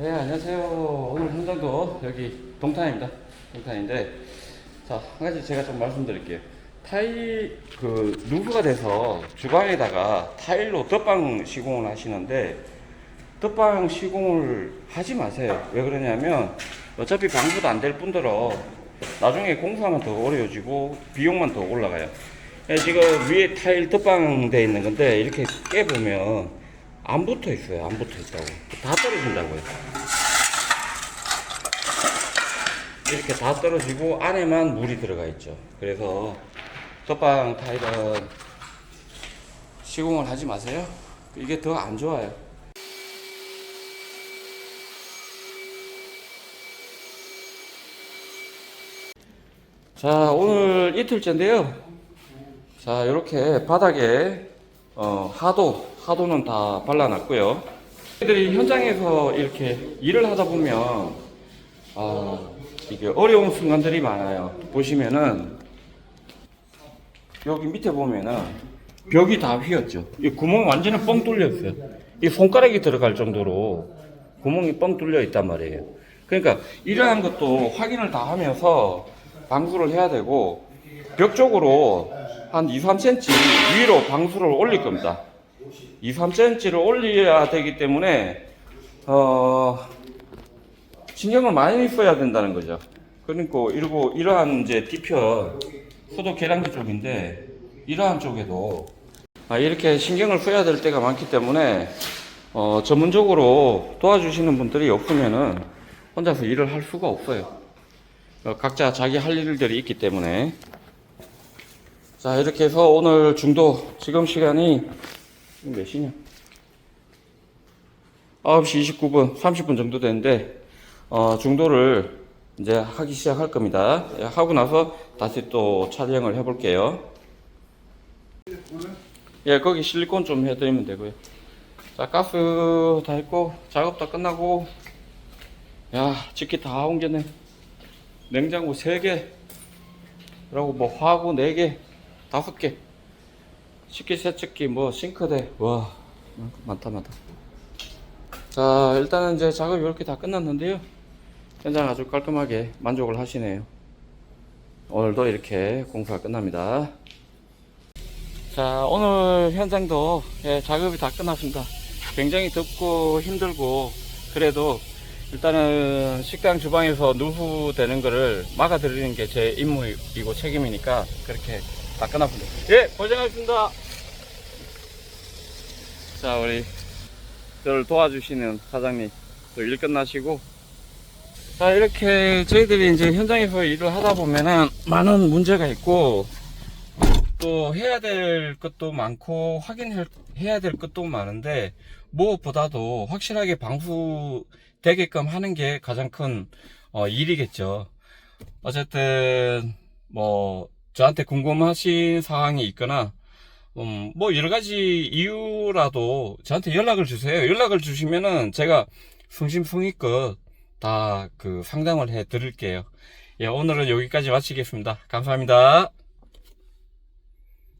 오늘 현장도 여기 동탄입니다. 동탄인데 자 한 가지 제가 좀 말씀드릴게요. 타일 그 누수가 돼서 주방에다가 타일로 덧방 시공을 하시는데 덧방 시공을 하지 마세요. 왜 그러냐면 어차피 방수도 안 될 뿐더러 나중에 공사만 더 어려워지고 비용만 더 올라가요. 예, 지금 위에 타일 덧방 돼 있는 건데 이렇게 깨보면 안 붙어 있어요. 안 붙어 있다고. 다 떨어진다고요. 이렇게 다 떨어지고 안에만 물이 들어가 있죠. 그래서 덧방 타일은 시공을 하지 마세요. 이게 더 안 좋아요. 자, 오늘 이틀째인데요. 자, 이렇게 바닥에 어, 하도, 하도는 다 발라놨고요. 애들이 현장에서 이렇게 일을 하다 보면 아, 이게 어려운 순간들이 많아요. 보시면은 여기 밑에 보면은 벽이 다 휘었죠. 이 구멍 완전히 뻥 뚫려 있어요. 이 손가락이 들어갈 정도로 구멍이 뻥 뚫려 있단 말이에요. 그러니까 이러한 것도 확인을 다 하면서 방수를 해야 되고 벽 쪽으로 한 2, 3cm 위로 방수를 올릴 겁니다. 2, 3cm를 올려야 되기 때문에 어 신경을 많이 써야 된다는 거죠. 그러니까 이러고 이러한 이제 뒤편 소도 계량기 쪽인데 이러한 쪽에도 아, 이렇게 신경을 써야 될 때가 많기 때문에 어, 전문적으로 도와주시는 분들이 없으면은 혼자서 일을 할 수가 없어요. 어, 각자 자기 할 일들이 있기 때문에 자 이렇게 해서 오늘 중도 지금 시간이 몇 시냐? 9시 29분 30분 정도 되는데 어, 중도를 이제 하기 시작할 겁니다. 예, 하고 나서 다시 또 촬영을 해 볼게요. 예 거기 실리콘 좀 해드리면 되고요. 자 가스 다 했고 작업 다 끝나고 야 집기 다 옮겼네. 냉장고 3개 그리고 뭐 화구 4개 5개 식기 세척기 뭐 싱크대. 와 많다 많다. 자 일단은 이제 작업이 이렇게 다 끝났는데요. 현장 아주 깔끔하게 만족을 하시네요. 오늘도 이렇게 공사가 끝납니다. 자 오늘 현장도 예, 작업이 다 끝났습니다. 굉장히 덥고 힘들고 그래도 일단은 식당 주방에서 누수되는 거를 막아드리는 게 제 임무이고 책임이니까 그렇게 다 끝났습니다 예 고생하셨습니다. 자 우리 저를 도와주시는 사장님 또 일 끝나시고. 자 이렇게 저희들이 이제 현장에서 일을 하다 보면은 많은 문제가 있고 또 해야 될 것도 많고 확인해야 될 것도 많은데 무엇보다도 확실하게 방수되게끔 하는 게 가장 큰 어, 일이겠죠. 어쨌든 뭐 저한테 궁금하신 사항이 있거나 음, 뭐 여러 가지 이유라도 저한테 연락을 주세요. 연락을 주시면은 제가 성심성의껏 다 그 상담을 해 드릴게요. 예, 오늘은 여기까지 마치겠습니다. 감사합니다.